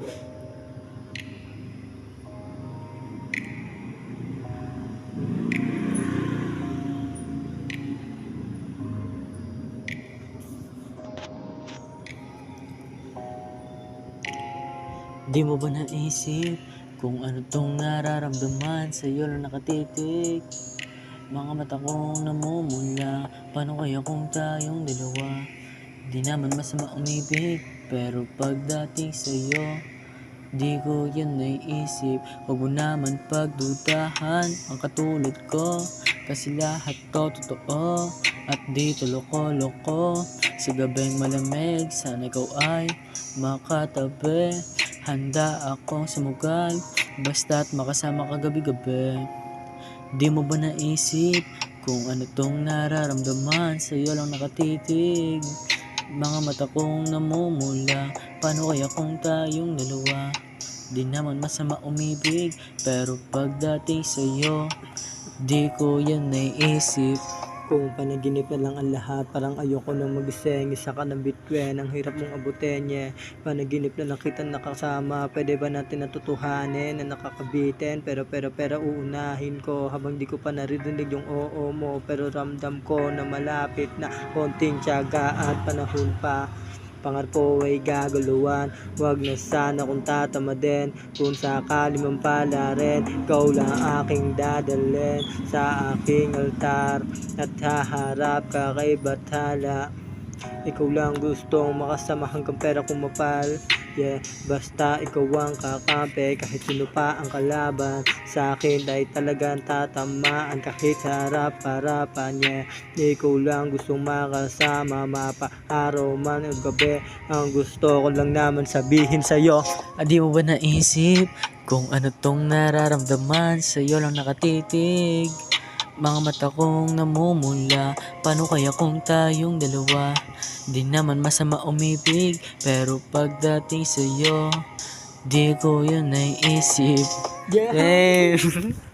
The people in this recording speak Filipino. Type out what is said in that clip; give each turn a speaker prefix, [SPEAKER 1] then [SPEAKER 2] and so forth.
[SPEAKER 1] Di mo ba naisip kung ano tong nararamdaman sa iyo na nakatitik? Mga mata kong namumula, paano kaya kung tayong dalawa? Di naman masama umibig, pero pagdating sa'yo, di ko yan naiisip. Huwag mo naman pagdudahan ang katulad ko, kasi lahat to totoo. At dito loko-loko, sa gabing malamig, sana ikaw ay makatabi. Handa akong sumugal, basta't makasama ka gabi-gabi. Di mo ba naisip kung ano tong nararamdaman sa'yo lang nakatitig? Mga mata kong namumula, paano kaya kung tayong dalawa? Di naman masama umibig, pero pagdating sa'yo, di ko yan naiisip.
[SPEAKER 2] Kung panaginip na lang ang lahat. Parang ayoko nang magising Isa ka ng bitwen Ang hirap mong abutin yeah. Panaginip na lang kita nakasama Pwede ba natin natutuhanin Na nakakabitin? Pero pero pero uunahin ko Habang di ko pa naririnig yung oo mo Pero ramdam ko na malapit na Konting tiyaga at panahon pa Pangar ko ay gaguluhan. Huwag na sana kung tatama din Kung sakali man pala rin Ikaw lang aking dadalhin Sa aking altar. At haharap ka kay Bathala Ikaw lang gustong makasama hanggang pera kumapal Yeah, basta ikaw ang kakampi Kahit sino pa ang kalaban. Sa akin ay talagang tatamaan Kahit harap-harapan. Yeah, ikaw lang gustong makasama Mapa-araw man o gabi. Ang gusto ko lang naman sabihin sa'yo.
[SPEAKER 1] Ah, di mo ba naisip kung ano tong nararamdaman? Sa'yo lang nakatitig? Mga mata kong namumula, paano kaya kung tayong dalawa? Di naman masama umibig, pero pagdating sa'yo, di ko yun naiisip.
[SPEAKER 2] Yeah!
[SPEAKER 1] Hey!